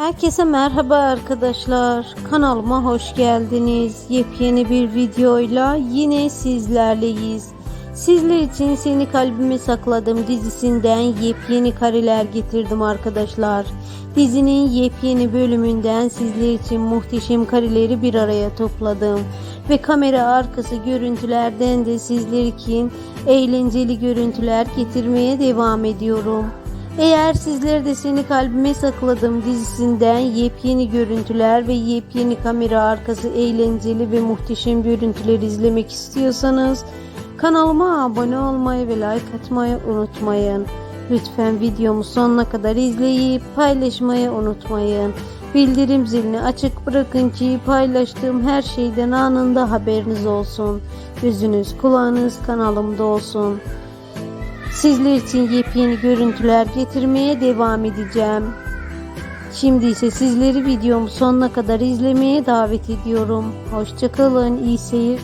Herkese merhaba arkadaşlar. Kanalıma hoş geldiniz. Yepyeni bir videoyla yine sizlerleyiz. Sizler için Seni Kalbime Sakladım dizisinden yepyeni kareler getirdim arkadaşlar. Dizinin yepyeni bölümünden sizler için muhteşem kareleri bir araya topladım. Ve kamera arkası görüntülerden de sizler için eğlenceli görüntüler getirmeye devam ediyorum. Eğer sizler de Seni Kalbime Sakladım dizisinden yepyeni görüntüler ve yepyeni kamera arkası eğlenceli ve muhteşem görüntüler izlemek istiyorsanız kanalıma abone olmayı ve like atmayı unutmayın. Lütfen videomu sonuna kadar izleyip paylaşmayı unutmayın. Bildirim zilini açık bırakın ki paylaştığım her şeyden anında haberiniz olsun. Gözünüz kulağınız kanalımda olsun. Sizler için yepyeni görüntüler getirmeye devam edeceğim. Şimdi ise sizleri videomu sonuna kadar izlemeye davet ediyorum. Hoşçakalın, iyi seyir.